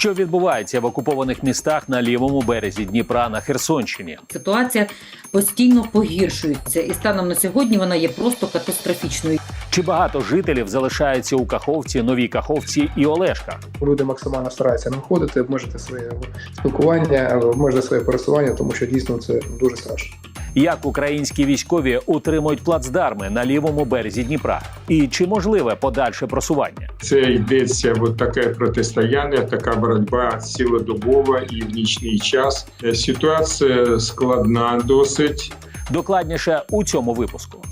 Що відбувається в окупованих містах на лівому березі Дніпра на Херсонщині? Ситуація постійно погіршується, і станом на сьогодні вона є просто катастрофічною. Чи багато жителів залишаються у Каховці, Новій Каховці і Олешках? Люди максимально стараються не виходити, обмежити своє спілкування, обмежити своє пересування, тому що дійсно це дуже страшно. Як українські військові утримують плацдарми на лівому березі Дніпра? І чи можливе подальше просування? Це йдеться от таке протистояння, така боротьба цілодобова і в нічний час. Е, Ситуація складна досить. Докладніше у цьому випуску.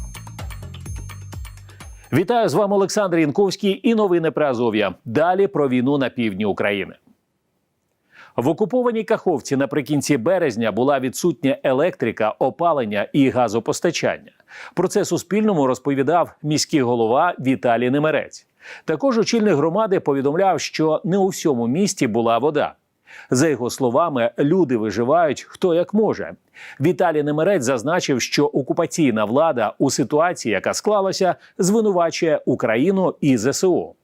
Вітаю з вами Олександр Янковський і новини про Азов'я. Далі про війну на півдні України. В окупованій Каховці наприкінці березня була відсутня електрика, опалення і газопостачання. Про це Суспільному розповідав міський голова Віталій Немерець. Також очільник громади повідомляв, що не у всьому місті була вода. За його словами, люди виживають хто як може. Віталій Немерець зазначив, що окупаційна влада у ситуації, яка склалася, звинувачує Україну і ЗСУ.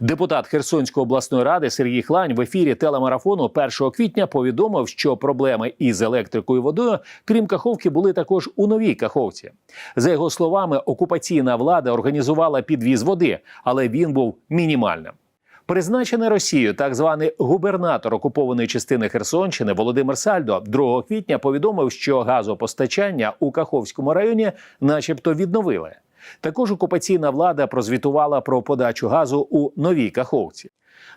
Депутат Херсонської обласної ради Сергій Хлань в ефірі телемарафону 1 квітня повідомив, що проблеми із електрикою і водою, крім Каховки, були також у новій Каховці. За його словами, окупаційна влада організувала підвіз води, але він був мінімальним. Призначений Росією так званий губернатор окупованої частини Херсонщини Володимир Сальдо 2 квітня повідомив, що газопостачання у Каховському районі, начебто, відновили. Також окупаційна влада прозвітувала про подачу газу у новій Каховці.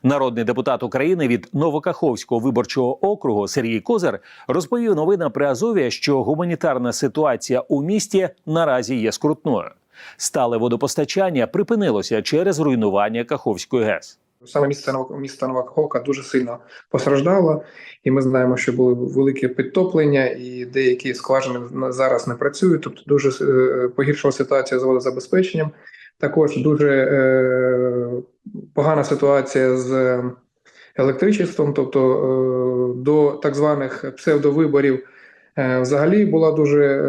Народний депутат України від Новокаховського виборчого округу Сергій Козар розповів новинам при Азові, що гуманітарна ситуація у місті наразі є скрутною. Стале водопостачання припинилося через руйнування Каховської ГЕС. Саме місто Нова- місто Нова Каховка дуже сильно постраждало, і ми знаємо, що були великі підтоплення, і деякі скважини зараз не працюють. Тобто дуже е, погіршила ситуація з водозабезпеченням. Також дуже е, погана ситуація з електричеством, тобто е, до так званих псевдовиборів. Е, Взагалі була дуже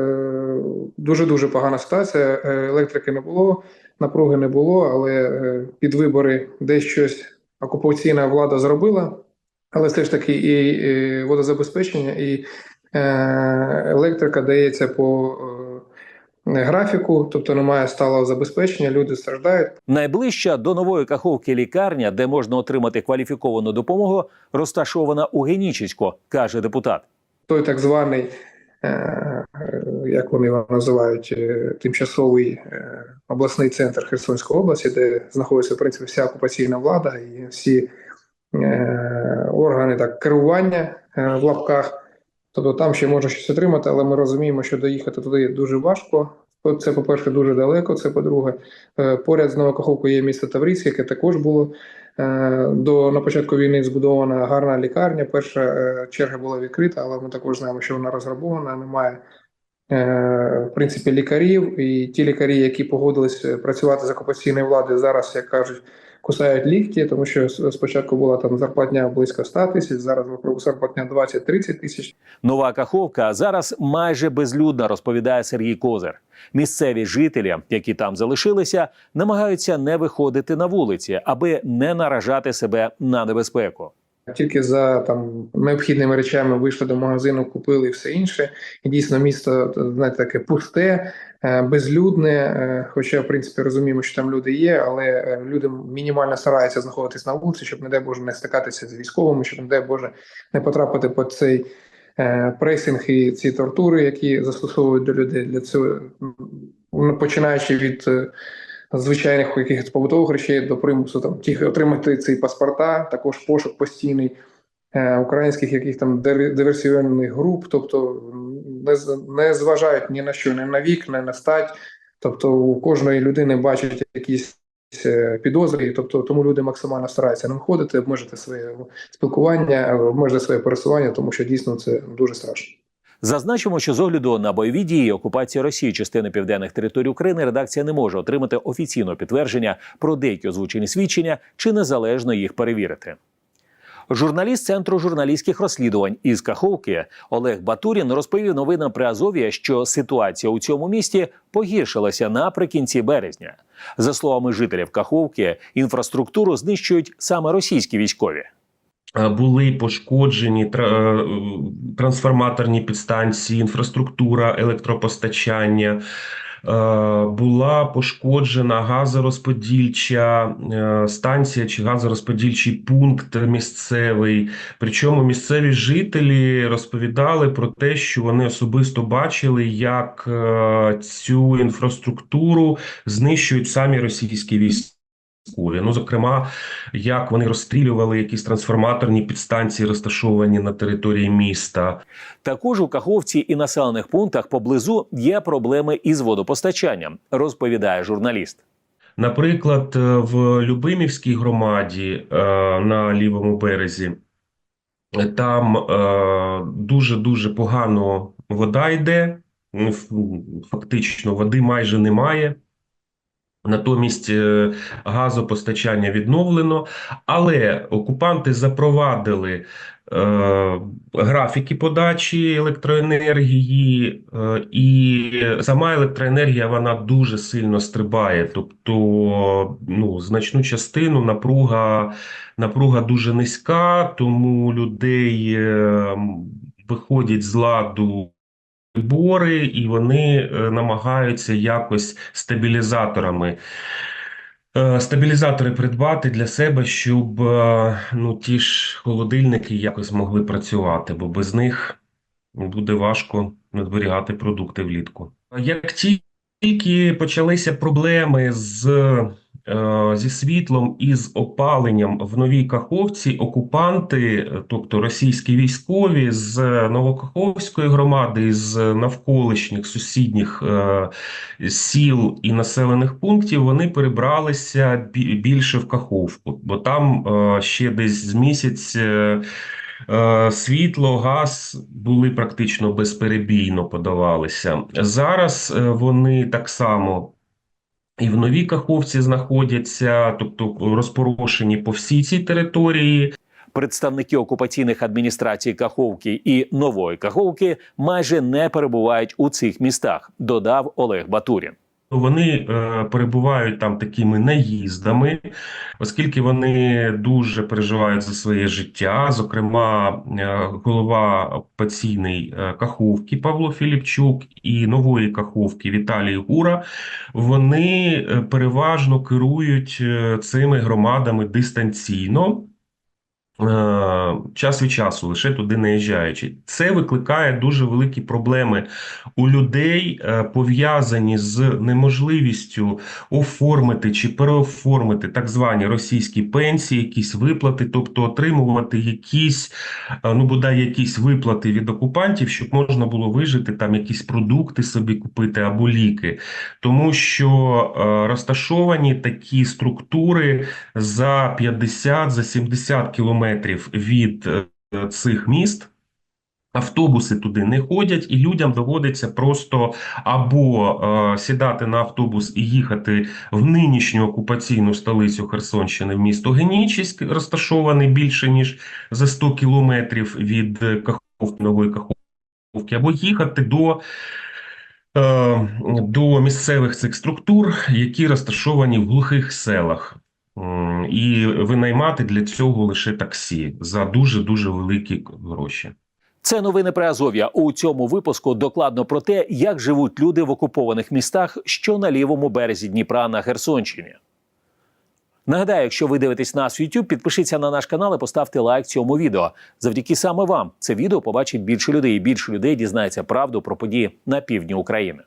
дуже дуже погана ситуація. Е, Електрики не було, напруги не було, але е, під вибори десь щось окупаційна влада зробила. Але все ж таки і, водозабезпечення, і е, електрика дається по е, графіку, тобто немає сталого забезпечення, люди страждають. Найближча до нової Каховки лікарня, де можна отримати кваліфіковану допомогу, розташована у Генічеську, каже депутат. той так званий, як вони його називають, е, тимчасовий е, обласний центр Херсонської області, де знаходиться в принципі вся окупаційна влада і всі е, органи так керування е, в лапках. Тобто там ще можна щось отримати, але ми розуміємо, що доїхати туди дуже важко. Це, по-перше, дуже далеко. Це по-друге, Е, поряд з Новокаховкою є місто Таврійське, яке також було Е, До на початку війни збудована гарна лікарня. Перша е, черга була відкрита, але ми також знаємо, що вона розграбована. Немає в принципі лікарів, і ті лікарі, які погодились працювати з окупаційною владою, зараз як кажуть. Кусають лікті, тому що спочатку була там зарплатня близько 100 тисяч, зараз зарплатня 20-30 тисяч. Нова Каховка зараз майже безлюдна, розповідає Сергій Козир. Місцеві жителі, які там залишилися, намагаються не виходити на вулиці, аби не наражати себе на небезпеку. Тільки за там необхідними речами вийшли до магазину, купили і все інше. І дійсно місто знаєте, таке пусте, е, безлюдне. е, Хоча, в принципі, розуміємо, що там люди є, але е, люди мінімально стараються знаходитись на вулиці, щоб, не дай Боже, не стикатися з військовими, щоб, не дай Боже, не потрапити під цей пресинг і ці тортури, які застосовують до людей для цього, починаючи від. е, звичайних якихось побутових речей до примусу там тільки отримати ці паспорта, також пошук постійний е, українських яких там диверсіонних груп, тобто не, не зважають ні на що, ні на вік, ні на стать. Тобто у кожної людини бачать якісь е, підозри, тобто тому люди максимально стараються не виходити, обмежити своє спілкування, обмежити своє пересування, тому що дійсно це дуже страшно. Зазначимо, що з огляду на бойові дії окупації Росії частини південних територій України редакція не може отримати офіційного підтвердження про деякі озвучені свідчення чи незалежно їх перевірити. Журналіст центру журналістських розслідувань із Каховки Олег Батурін розповів новинам при Азові, що ситуація у цьому місті погіршилася наприкінці березня. За словами жителів Каховки, інфраструктуру знищують саме російські військові. Е, Були пошкоджені е, трансформаторні підстанції, інфраструктура електропостачання. Е, Була пошкоджена газорозподільча е, станція чи газорозподільчий пункт місцевий. Причому місцеві жителі розповідали про те, що вони особисто бачили, як е, цю інфраструктуру знищують самі російські військові. Ну, зокрема, як вони розстрілювали якісь трансформаторні підстанції, розташовані на території міста. Також у Каховці і населених пунктах поблизу є проблеми із водопостачанням, розповідає журналіст. Наприклад, е, в Любимівській громаді е, на лівому березі е, там дуже дуже погано вода йде. Фактично, води майже немає. Натомість е, газопостачання відновлено, але окупанти запровадили е, графіки подачі електроенергії, е, і сама електроенергія вона дуже сильно стрибає. Тобто, ну, значну частину напруга, напруга дуже низька, тому людей е, виходять з ладу прибори, і вони е, намагаються якось стабілізаторами. е, Стабілізатори придбати для себе, щоб е, ну, ті ж холодильники якось могли працювати, бо без них буде важко зберігати продукти влітку. Як тільки почалися проблеми з, зі світлом і з опаленням в Новій Каховці, окупанти, е, тобто російські військові з Новокаховської громади, з навколишніх сусідніх е, сіл і населених пунктів, вони перебралися більше в Каховку, бо там е, ще десь з місяць. е, Е, Світло, газ були практично безперебійно подавалися. Зараз е, вони так само і в Новій Каховці знаходяться, тобто розпорошені по всій цій території. Представники окупаційних адміністрацій Каховки і Нової Каховки майже не перебувають у цих містах, додав Олег Батурін. Вони е, перебувають там такими наїздами, оскільки вони дуже переживають за своє життя. Зокрема, е, голова окупаційний е, Каховки Павло Філіпчук і нової Каховки Віталій Гура. Вони е, переважно керують е, цими громадами дистанційно. Е, Час від часу, лише туди наїжджаючи, це викликає дуже великі проблеми у людей, е, пов'язані з неможливістю оформити чи переоформити так звані російські пенсії, якісь виплати, тобто отримувати якісь, е, ну бодай якісь виплати від окупантів, щоб можна було вижити там якісь продукти собі купити або ліки, тому що розташовані такі структури за 50 за 70 кілометрів від е, цих міст. Автобуси туди не ходять, і людям доводиться просто або е, сідати на автобус і їхати в нинішню окупаційну столицю Херсонщини в місто Генічеськ, розташований більше ніж за 100 кілометрів від Каховки, Нової Каховки, або їхати до, е, до місцевих цих структур, які розташовані в глухих селах. І винаймати для цього лише таксі за дуже дуже великі гроші. Це новини про Азов'я. У цьому випуску докладно про те, як живуть люди в окупованих містах, що на лівому березі Дніпра на Херсонщині. Нагадаю, якщо ви дивитесь нас в YouTube, підпишіться на наш канал і поставте лайк цьому відео. Завдяки саме вам це відео побачить більше людей, і більше людей дізнається правду про події на півдні України.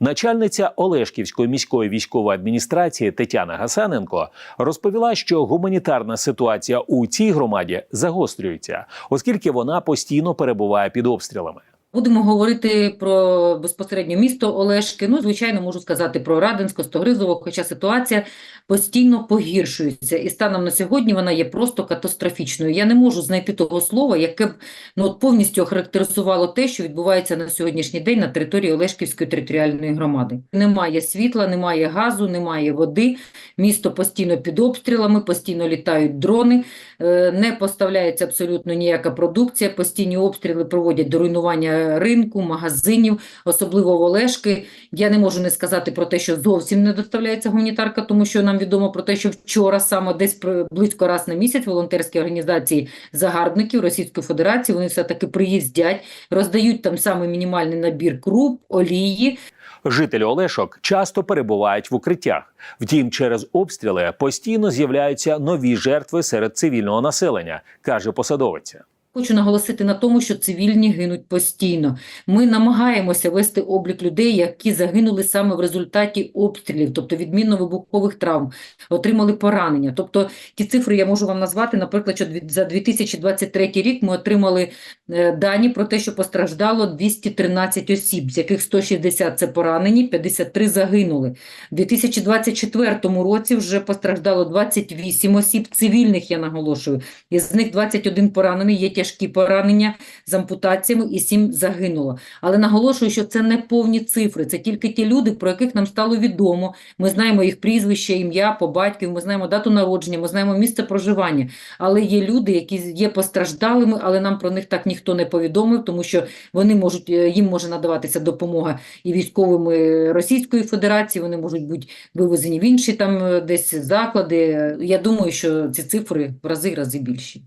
Начальниця Олешківської міської військової адміністрації Тетяна Гасаненко розповіла, що гуманітарна ситуація у цій громаді загострюється, оскільки вона постійно перебуває під обстрілами. Будемо говорити про безпосередньо місто Олешки. Ну, звичайно, можу сказати про Радинсько, Стогризово, хоча ситуація постійно погіршується. І станом на сьогодні вона є просто катастрофічною. Я не можу знайти того слова, яке б ну, от повністю охарактеризувало те, що відбувається на сьогоднішній день на території Олешківської територіальної громади. Немає світла, немає газу, немає води. Місто постійно під обстрілами, постійно літають дрони, е, не поставляється абсолютно ніяка продукція. Постійні обстріли проводять до руйнування ринку, магазинів, особливо в Олешки. Я не можу не сказати про те, що зовсім не доставляється гуманітарка, тому що нам відомо про те, що вчора саме десь близько раз на місяць волонтерські організації загарбників Російської Федерації, вони все-таки приїздять, роздають там саме мінімальний набір круп, олії, Жителі Олешок часто перебувають в укриттях. Втім, через обстріли постійно з'являються нові жертви серед цивільного населення, каже посадовиця. Хочу наголосити на тому, що цивільні гинуть постійно. Ми намагаємося вести облік людей, які загинули саме в результаті обстрілів, тобто відмінно-вибухових травм, отримали поранення. Тобто ті цифри я можу вам назвати. Наприклад, що за 2023 рік ми отримали е, дані про те, що постраждало 213 осіб, з яких 160 – це поранені, 53 загинули. У 2024 році вже постраждало 28 осіб, цивільних, я наголошую. Із них 21 поранений, є тяжкі поранення з ампутаціями і 7 загинуло. Але наголошую, що це не повні цифри, це тільки ті люди, про яких нам стало відомо. Ми знаємо їх прізвище, ім'я, по батьків, ми знаємо дату народження, ми знаємо місце проживання. Але є люди, які є постраждалими, але нам про них так ніхто не повідомив, тому що вони можуть, е, їм може надаватися допомога і військовими Російської Федерації, вони можуть бути вивезені в інші там е, десь заклади. Я думаю, що ці цифри в рази рази більші.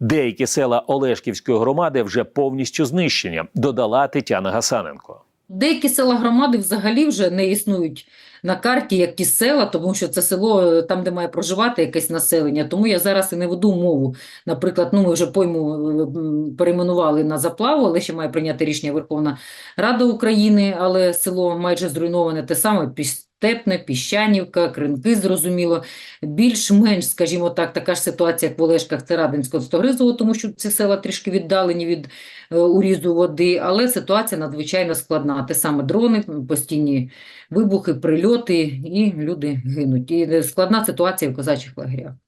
Деякі села Олешківської громади вже повністю знищені, додала Тетяна Гасаненко. Деякі села громади взагалі вже не існують на карті, як ті села, тому що це село е, там, де має проживати якесь населення. Тому я зараз і не веду мову. Наприклад, ну ми вже пойму е, перейменували на заплаву, але ще має прийняти рішення Верховна Рада України, але село майже зруйноване те саме. Степне, Піщанівка, Кринки, зрозуміло. Більш-менш, скажімо так, така ж ситуація, як в Олешках, це Радинсько-Стогризово, тому що ці села трішки віддалені від е, урізу води, але ситуація надзвичайно складна. Те саме дрони, постійні вибухи, прильоти, і люди гинуть. І е, складна ситуація в козачих лагерях.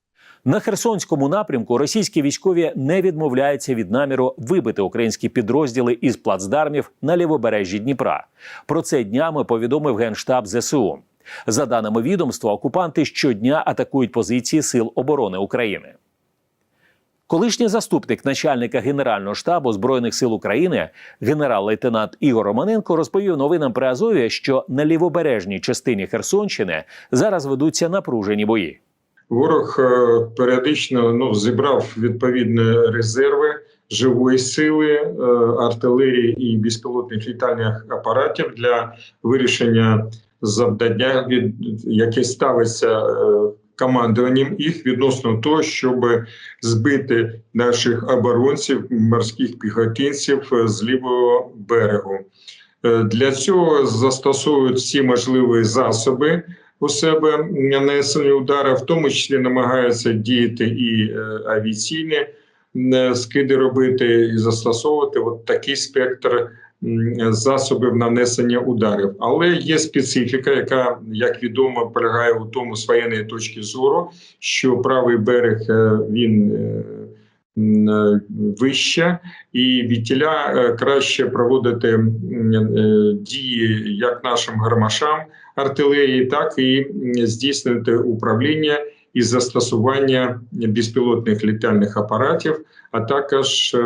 На Херсонському напрямку російські військові не відмовляються від наміру вибити українські підрозділи із плацдармів на лівобережжі Дніпра. Про це днями повідомив генштаб ЗСУ. За даними відомства, окупанти щодня атакують позиції Сил оборони України. Колишній заступник начальника Генерального штабу Збройних сил України, генерал-лейтенант Ігор Романенко, розповів новинам при Азові, що на лівобережній частині Херсонщини зараз ведуться напружені бої. Ворог е, періодично ну, зібрав відповідні резерви живої сили, е, артилерії і безпілотних літальних апаратів для вирішення завдання, від яке ставиться е, командуванням їх відносно того, щоб збити наших оборонців, морських піхотинців з лівого берегу. Для цього застосовують всі можливі засоби у себе нанесені удари, в тому числі намагаються діяти і е, авіаційні е, скиди робити і застосовувати от такий спектр засобів нанесення ударів. Але є специфіка, яка, як відомо, полягає у тому з воєнної точки зору, що правий берег е, він. Е, м, е, Вища і відтіля е, краще проводити е, дії як нашим гармашам, артилерії, так і здійснити управління і застосування безпілотних літальних апаратів, а також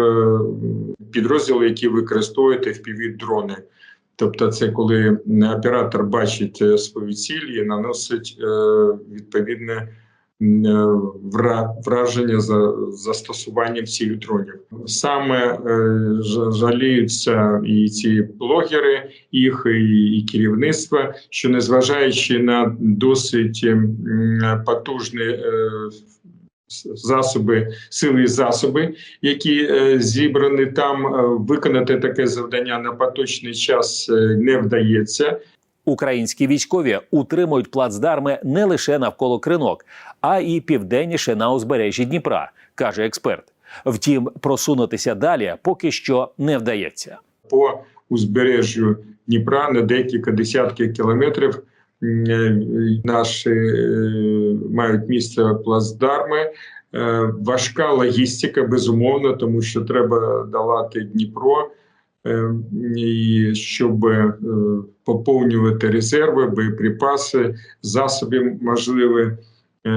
підрозділи, які використовують fpv дрони. Тобто, це коли оператор бачить свою ціль і наносить відповідне враження за застосуванням цих дронів. Саме е, жаліються і ці блогери, їх і, керівництво, що незважаючи на досить потужні е, засоби, сили і засоби, які е, зібрані там, е, виконати таке завдання на поточний час е, не вдається. Українські військові утримують плацдарми не лише навколо кринок, а і південніше на узбережжі Дніпра, каже експерт. Втім, просунутися далі поки що не вдається. по узбережжю Дніпра на декілька десятків кілометрів. е, Наші е, мають місце плацдарми. Е, Важка логістика, безумовно, тому що треба долати Дніпро, і щоб е, поповнювати резерви, боєприпаси, засоби можливі, е,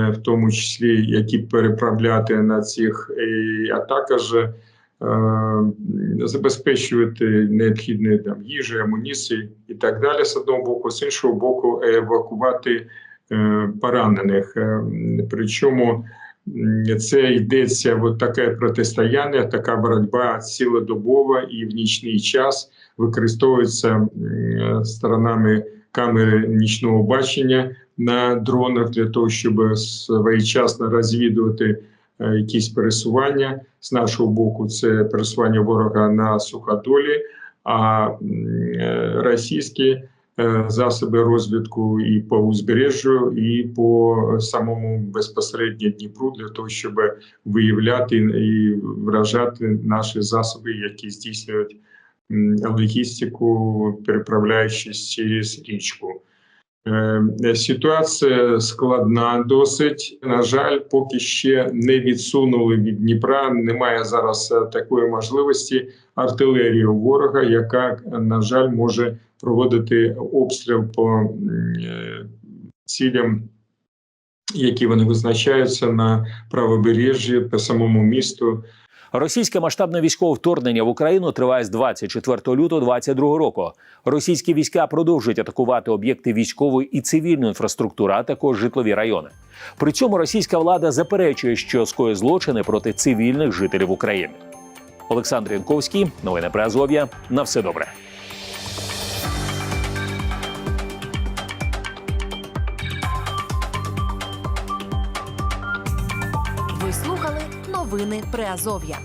в тому числі які переправляти на цих, е, а також забезпечувати необхідні там їжі, амуніції і так далі з одного боку, з іншого боку, евакувати е, поранених. Е, Причому це йдеться от таке протистояння, така боротьба цілодобова і в нічний час використовується сторонами камери нічного бачення на дронах для того, щоб своєчасно розвідувати е, якісь пересування з нашого боку. Це пересування ворога на суходолі, а е, російські засоби розвідку і по узбережжю, і по самому безпосередньо Дніпру для того, щоб виявляти і вражати наші засоби, які здійснюють логістику, переправляючись через річку. Е, Ситуація складна досить. На жаль, поки ще не відсунули від Дніпра. Немає зараз е, такої можливості артилерії ворога, яка, на жаль, може проводити обстріл по е, цілям, які вони визначаються на правобережжі по самому місту. Російське масштабне військове вторгнення в Україну триває з 24 лютого 2022 року. Російські війська продовжують атакувати об'єкти військової і цивільної інфраструктури, а також житлові райони. При цьому російська влада заперечує, що скоє злочини проти цивільних жителів України. Олександр Янковський, новини про Азов'я. На все добре. Приазов'я.